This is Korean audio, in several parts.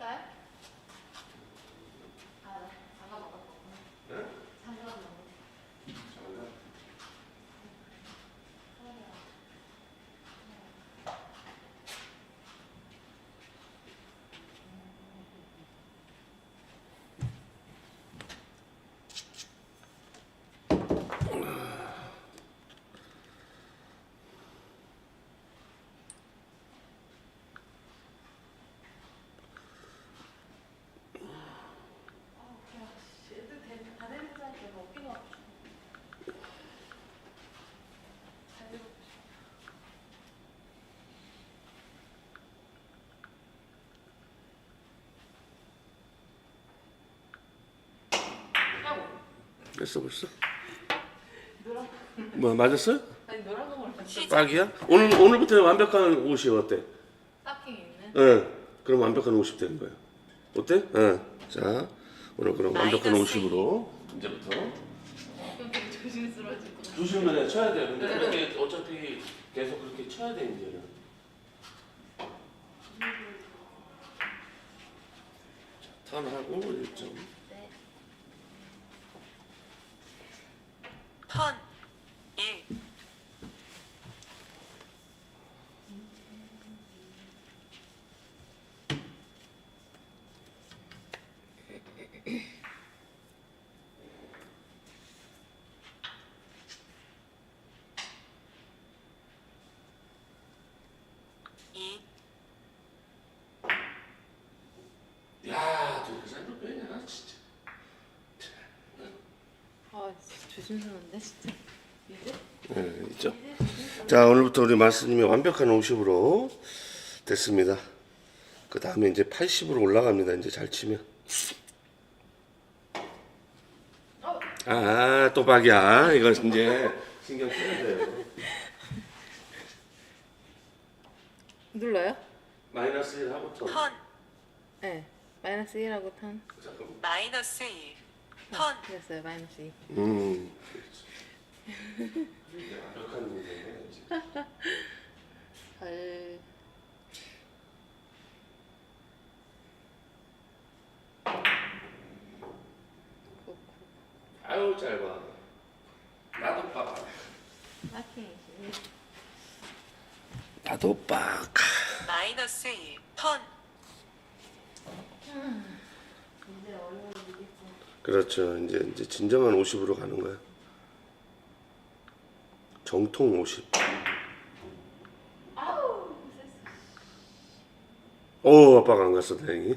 Okay. 됐어 벌써? 노란 뭐 맞았어요? 아니 노란 거만 봤어. 빡이야? 오늘 오늘부터 완벽한 옷이 어때? 스타킹 있는. 응. 그럼 완벽한 50 되는 거야. 어때? 응. 자 오늘 그럼 완벽한 마이너스 50으로 이제부터 되게. 조심을 해 쳐야 돼. 근데 그렇게 어차피 계속 그렇게 쳐야 돼 이제는. 자, 턴하고 1점. 네. 턴 1. 이 야, 저렇게 쌀도 빼냐 진짜. 아 진짜 조심스러운데 진짜. 네, 있죠. 자 오늘부터 우리 마스님이 완벽한 50으로 됐습니다. 그 다음에 이제 80으로 올라갑니다. 이제 잘 치면. 어. 아, 또 박이야. 이거 이제 신경 써야 돼요. 눌러요? 마이너스 1 하고 턴. 턴 네. 마이너스 1하고 턴. 잠깐만. 마이너스 1. 턴 그랬어요. 마이너스 2. 음. 완벽한. 이제. 코, 아유 짧아. 나도 빡. 스타킹. 나도 빡. 마이너스 1. 턴 어려워지겠어. 그렇죠. 이제 이제 진정한 50으로 가는 거야. 정통 50. 아우. 오, 아빠가 안 갔어 다행히.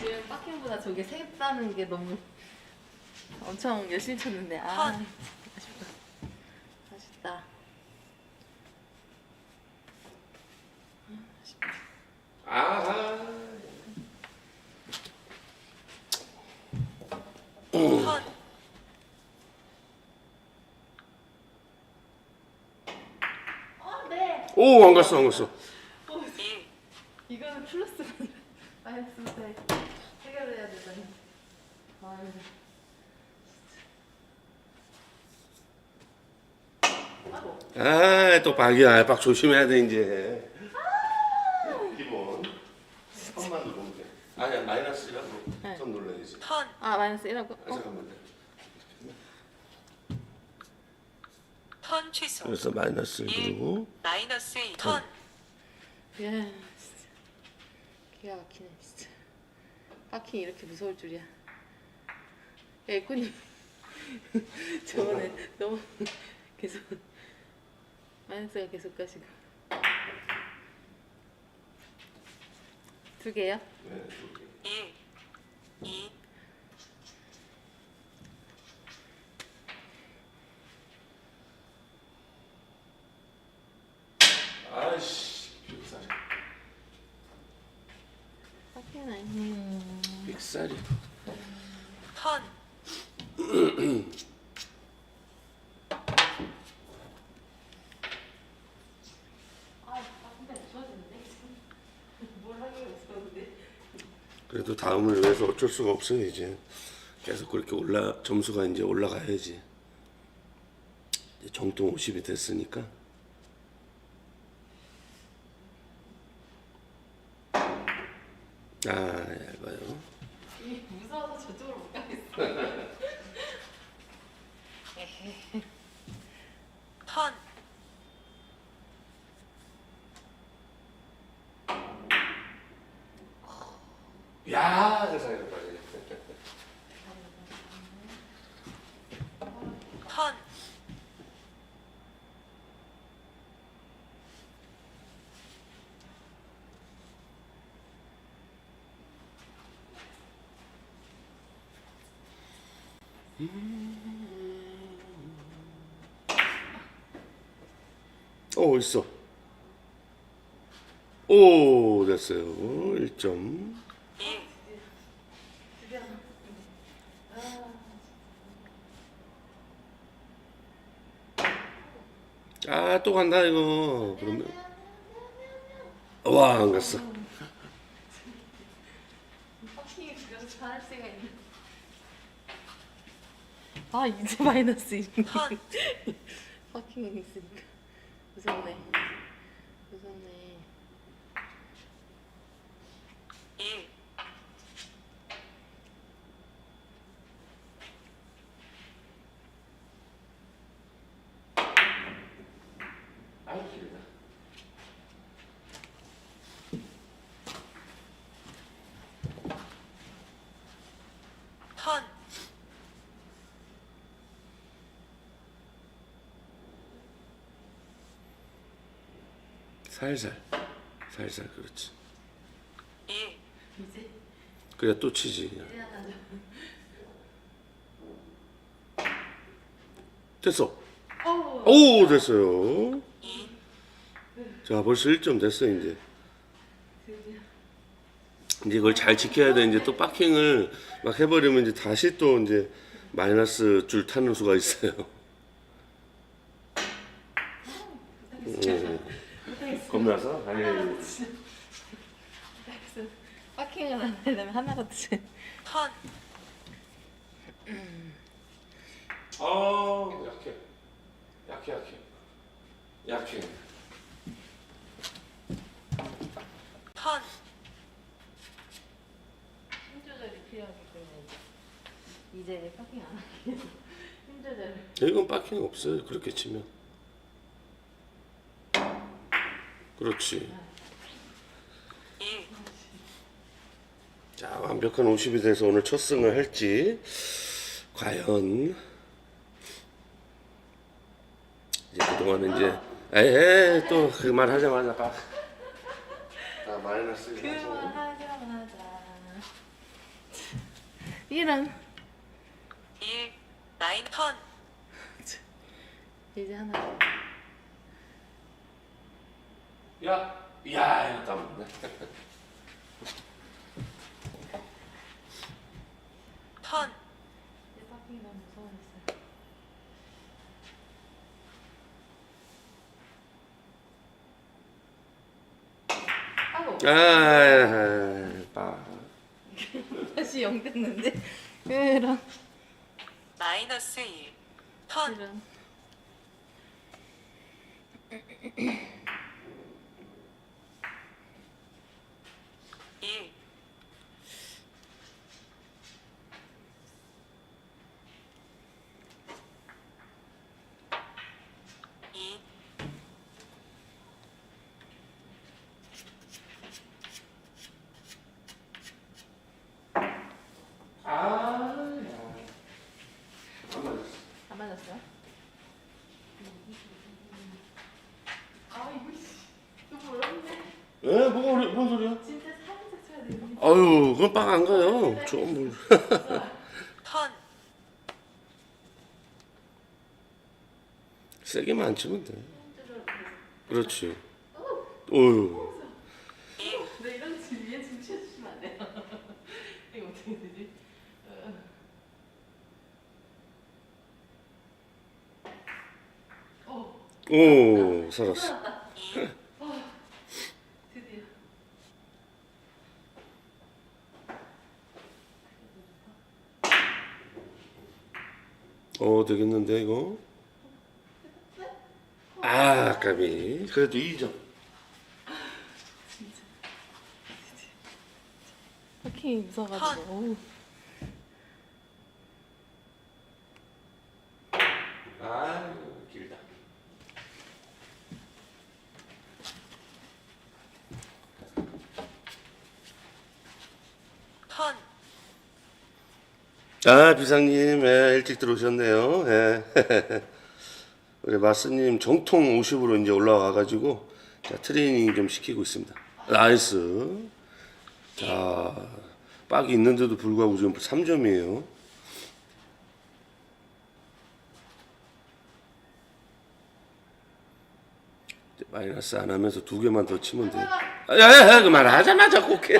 지금 파킹보다 저게 색다는 게 너무 엄청 열심히 쳤는데 아 턴. 아쉽다. 아쉽다. 아 어, 네. 오, 안 갔어, 안 갔어. 1. 이거는 플러스가 아니라 마이너스인데 해결해야 되다니. 아유. 아이고. 아, 또 박이야. 박 조심해야 돼 이제. 기본. 선만 누르면 돼. 아니야, 마이너스라 선 눌러야지. 턴 아 마이너스 1하고 아, 어? 잠깐만. 턴 취소. 그래서 마이너스를 누르고. 마이너스 1. 턴예 진짜 기가 막히네 진짜 파킹 이렇게 무서울 줄이야 에이코님 저번에 너무 계속 마이너스가 계속 가시고 두 개요? 네, eat 그래도 다음을 위해서 어쩔 수가 없어요 이제. 계속 그렇게 올라 점수가 이제 올라가야지. 이제 정통 50이 됐으니까. 아 얇아요. 이 무서워서 저쪽으로 못 가겠어 턴 야 세상에 빨리. 턴 오 있어. 오 됐어요. 1점. 1, 아또 간다 이거. 그러면 와 안 갔어. 파킹이 죽여서 잘할 수가 있네. 아 이제 마이너스 1. 턴, 파킹이 있으니까. 무섭네. 1, 아이 길다. 턴, 살살 살살 그렇지. 1, 이제 그래 또 치지. 줘. 됐어. 오. 오 됐어요. 2, 자 벌써 1점 됐어 이제. 드디어. 이제 이걸 잘 지켜야 돼. 이제 또 파킹을 막 해버리면 이제 다시 또 이제 마이너스 줄 타는 수가 있어요. 음. 겁나서? 아니. 파 킹을 안 하려면 하나라도 줘. 턴, 아 약해. 약해 약해. 약해. 턴, 힘 조절이 필요하기 때문에 이제 파킹 안 하기 위해서 힘 조절을. 이건 파킹 없어요. 그렇게 치면. 그렇지. 1, 자 완벽한 50이 돼서 오늘 첫 승을 할지 과연 이제 그동안은 이제 에이 또 그 말 하자마자 빡. 아 마이너스. 그만하자마자. 이런. 1, 나인 턴, 이제 하나. 야, 야, 이거 까먹네. 턴, 이제 파킹이 너무 무서워졌어요. 아고 아, 빠. 다시 영 됐는데. 이런. 마이너스 1, 턴. 일, 이, 아, 야. 안 맞았어. 안 맞았어요? 아 이거 씨. 너무 어렵네. 에, 뭐가 어려, 뭔 소리야? 진짜 살짝 쳐야 되는데. 아유, 그건 빵 안 가요. 좀 뭘. 턴, 세게만 안 치면 돼. 그렇지. 어유. 1, 너 이런 집 위에 좀 치워주시면 안 돼요? 이거 어떻게 되지? 어. 오, 오, 살았어. 2, 드디어. 어, 되겠는데, 이거? 아, 까비. 그래도 2점. 파킹이 무서워가지고. 어우. 아, 비상님, 예, 일찍 들어오셨네요. 예. 우리 마스님 정통 50으로 이제 올라와가지고 자, 트레이닝 좀 시키고 있습니다. 나이스. 자, 빡이 있는데도 불구하고 지금 3점이에요. 마이너스 안 하면서 두 개만 더 치면 돼. 야, 야, 야, 그만하자마자 곡해.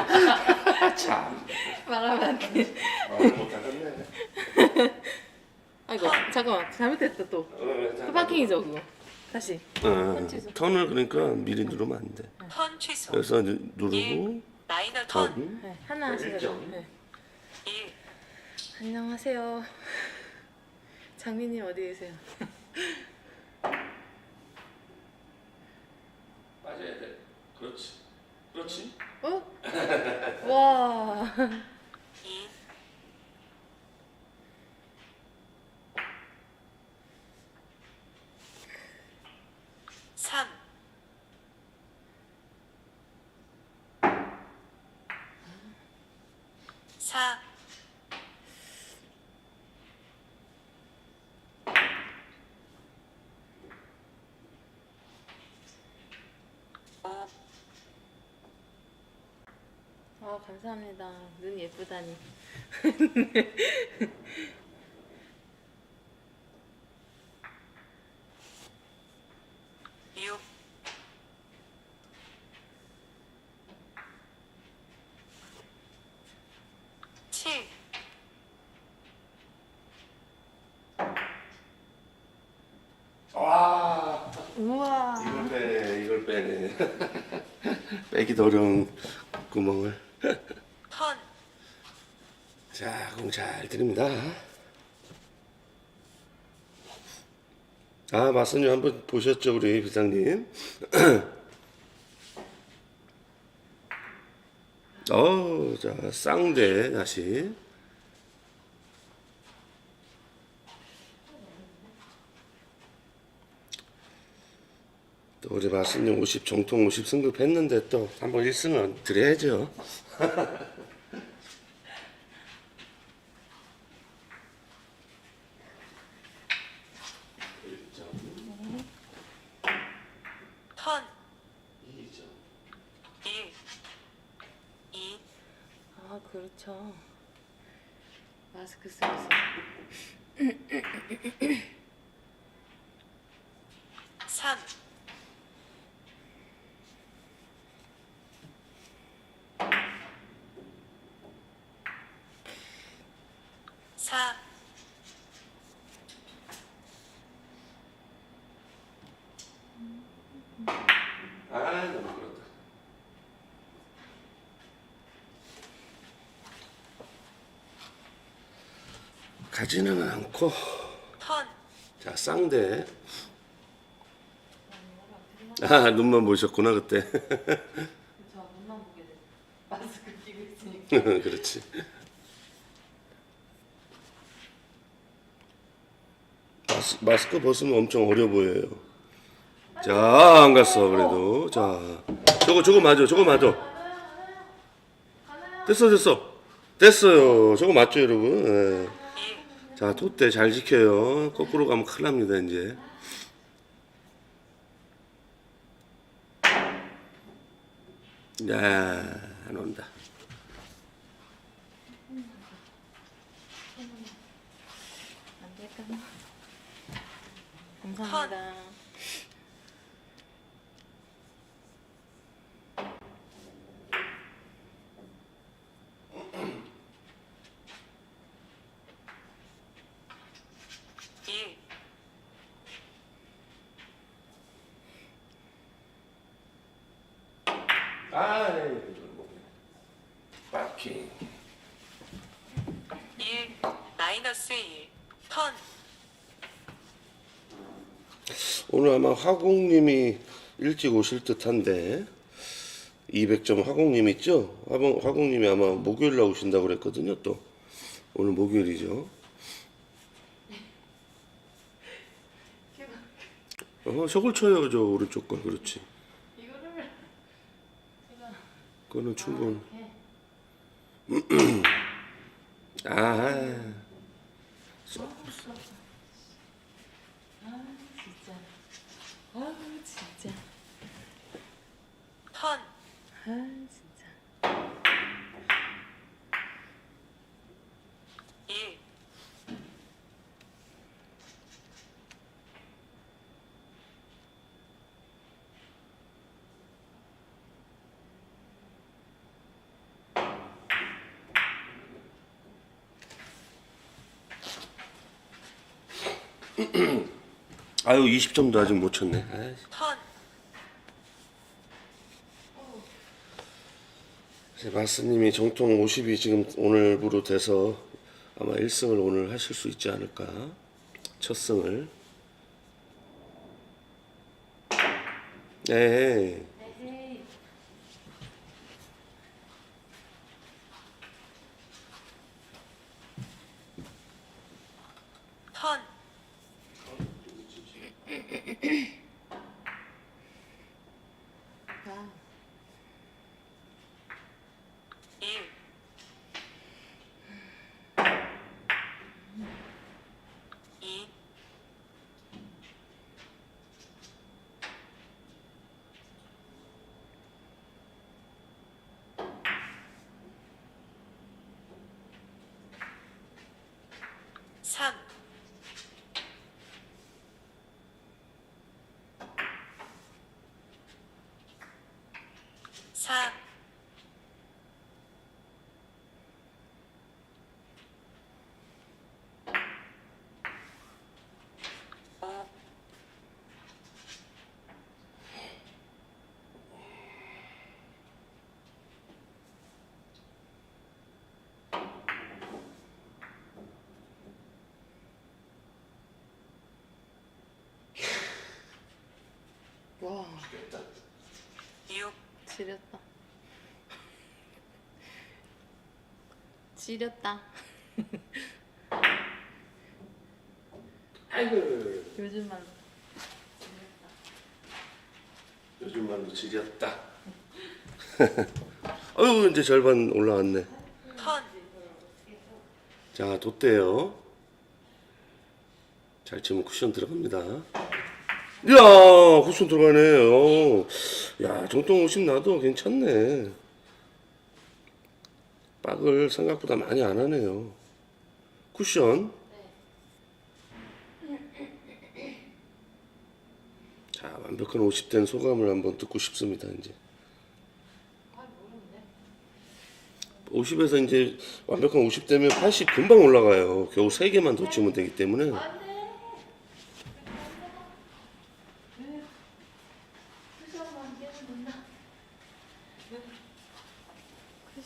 참. 말하면 안 돼. 아, 못하겠네. 아이고 잠깐만 잘못했다 또. 또 파킹이죠 그거. 다시. 어, 턴을 그러니까 미리 누르면 안 돼. 턴 취소. 그래서 이제 누르고 1. 마이너 턴. 턴. 네, 하나 하시죠. 네. 1. 안녕하세요. 장미님 어디 계세요? 맞아야 돼. 그렇지. 그렇지. 어? 와. 2. 삼. 사. 오. 아 감사합니다. 눈 예쁘다니. 육. 칠. 와. 우와. 이걸 빼네. 이걸 빼네. 빼기도 어려운 구멍을. 턴. 자, 공 잘 드립니다. 아, 마스님 한번 보셨죠, 우리 비상님? 어, 자, 쌍대 다시. 또 우리 마스님 50 정통 50 승급했는데 또 한번 1승은 드려야죠. 턴. 1. 2. 아 그렇죠. 마스크 쓰면서. 삼. 사. 아, 너무 그렇다. 가지는 않고 턴. 자 쌍대 아 눈만 보셨구나 그때 저 눈만 보게 돼. 마스크 끼고 있으니까. 그렇지 마스, 마스크 벗으면 엄청 어려 보여요 자 안 갔어 그래도 자 저거 저거 맞아 저거 맞아 됐어 됐어 됐어요 저거 맞죠 여러분 예. 1. 자, 돛대 잘 지켜요. 거꾸로 가면 큰일 납니다, 이제. 야, 안 온다. 안 될까나? 감사합니다. 일. 아, 파킹. 1. 마이너스 1. 턴. 오늘 아마 화공님이 일찍 오실 듯한데 200점 화공님 있죠? 화공, 화공님이 아마 목요일 날 오신다고 그랬거든요. 또 오늘 목요일이죠. 어, 저걸 쳐요, 저 오른쪽 걸. 그렇지. 이거를 제가 그거는 충분. 이렇게 아, 아우 진짜. 턴. 아 진짜. 1. 아유 20점도 아직 못 쳤네. 아이씨. 턴제 마스님이 정통 50이 지금 오늘부로 돼서 아마 1승을 오늘 하실 수 있지 않을까. 첫 승을. 네. 턴 아, 일 이 삼 사오 와, 육 지렸다. 지렸다. 아이고. 요즘만 요즘 말로 지렸다. 아유 이제 절반 올라왔네. 턴자 돛대요. 잘 치면 쿠션 들어갑니다. 이야 쿠션 들어가네. 어. 야 정통 50 나도 괜찮네. 빡을 생각보다 많이 안 하네요. 쿠션. 자 완벽한 50된 소감을 한번 듣고 싶습니다 이제. 50에서 이제 완벽한 50되면 80 금방 올라가요. 겨우 3개만 더 치면 되기 때문에.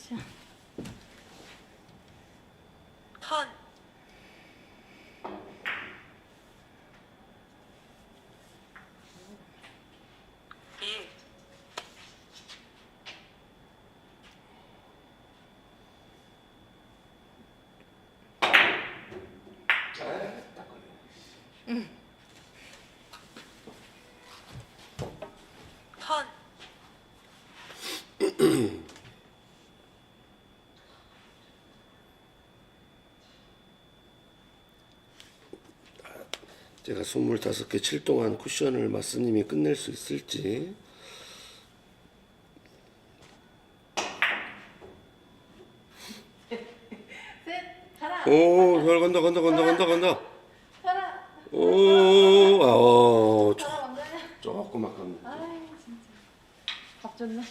쿠션. 턴일턴 제가 25개 칠 동안 쿠션을 마스님이 끝낼 수 있을지. 오, 잘 간다, 간다, 간다, 간다, 간다. 오, 아, 어. 조금 아깝네. 아이 진짜. 밥 줬네.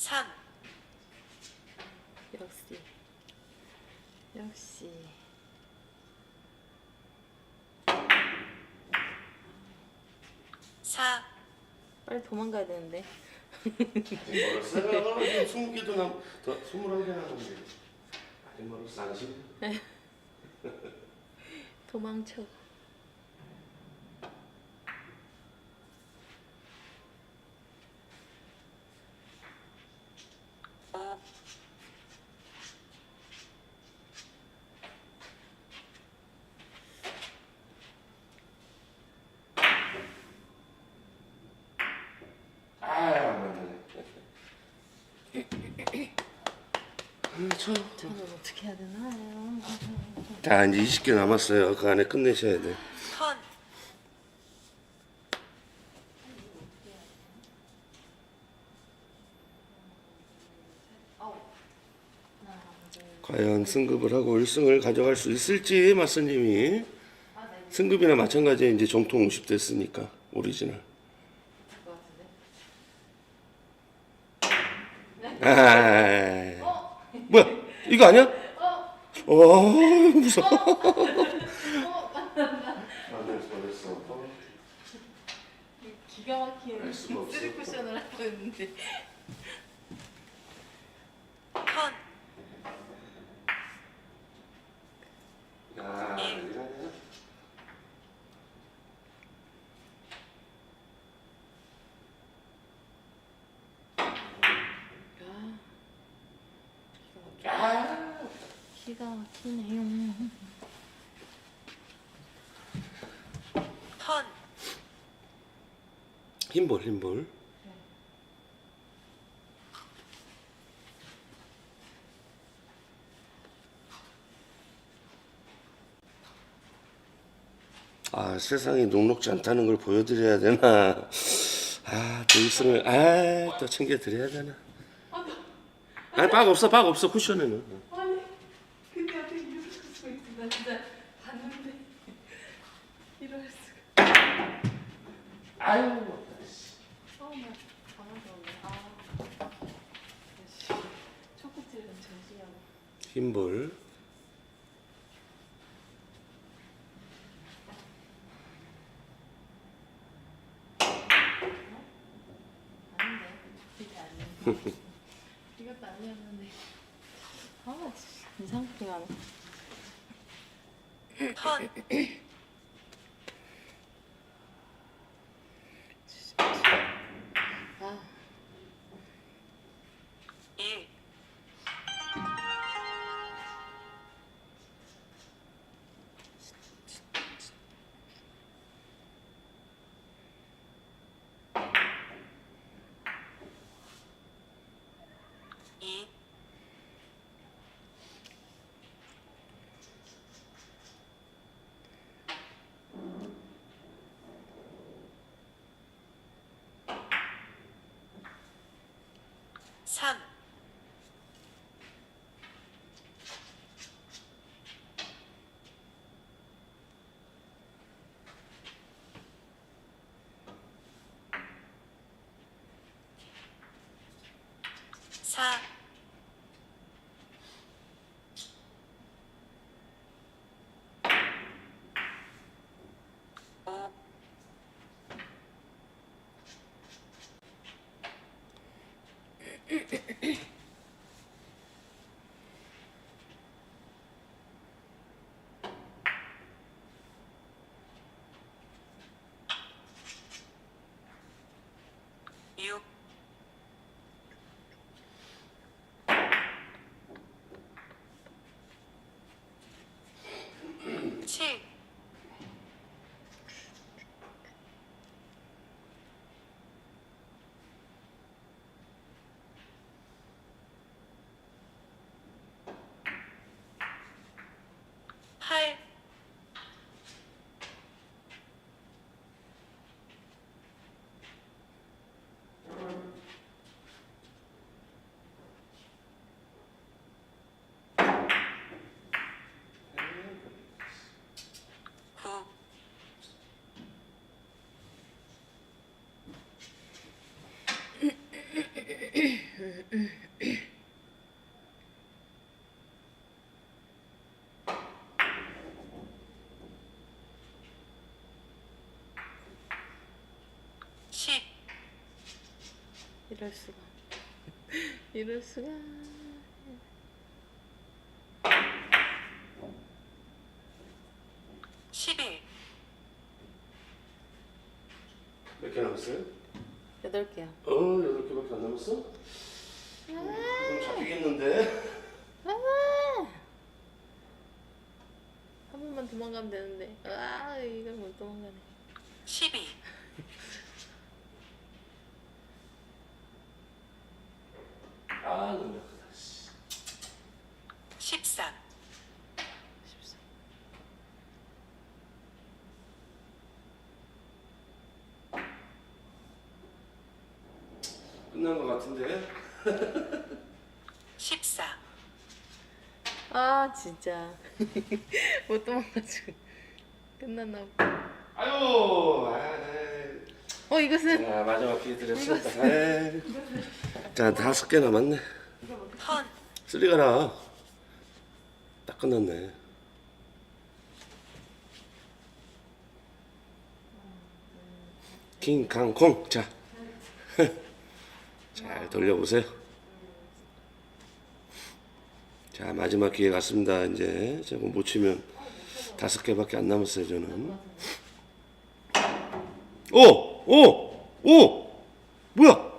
3 역시. 역시. 사. 빨리 도망가야 되는데. 머리 쓰라고 스무 개도 남, 더 스물한 개 남았네. 아니 뭐, 머리 싸지. 도망쳐. 자, 이제 20개 남았어요. 그 안에 끝내셔야 돼. 턴 과연 승급을 하고 1승을 가져갈 수 있을지 마스님이 승급이나 마찬가지에 이제 정통 50 됐으니까 오리지널. 아, 뭐야? 이거 아니야? 어, 무서워. 야, 이거 아니야? 기가 막히네요. 턴 흰볼, 흰볼. 아, 세상이 녹록지 않다는 걸 보여드려야 되나. 아, 또 일승을, 아, 또 챙겨드려야 되나. 아니, 빡 없어, 빡 없어, 쿠션에는. 아니 근데 어떻게 이럴 수가 있어 나 진짜 봤는데 이럴 수가 아유, 아나 강하다 오늘 아 역시 초코tir은 전시하고 흰볼. 아닌데 이것도 아니었는데. 아 진짜. 이상하게 턴 3さあ Mm-hmm. 10 이럴 수가. 이럴 수가. 11몇개 남았어요? 여덟 개야 어, 남았어? 그럼 잡히겠는데? 아! 한 번만 도망가면 되는데 아 이걸 못 도망가네 12 아, 너무 약하다. 씨. 끝난 것 같은데. 14 아 진짜 못 도망가지고 끝났나 보다. 아유. 아이. 어 이것은 자 마지막 기회 드렸습니다. 에이. 자 다섯 개 남았네. 턴 쓰리 가라. 딱 끝났네. 킹강콩 자. 잘 돌려보세요. 자 마지막 기회 같습니다. 이제 제가 못 치면 다섯 개밖에 안 남았어요 저는. 오! 오! 오! 뭐야?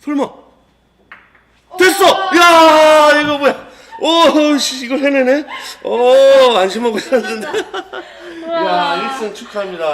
설마? 됐어! 야 이거 뭐야? 오, 씨, 이걸 해내네? 오, 안심하고 있었는데. 야, 1승 축하합니다.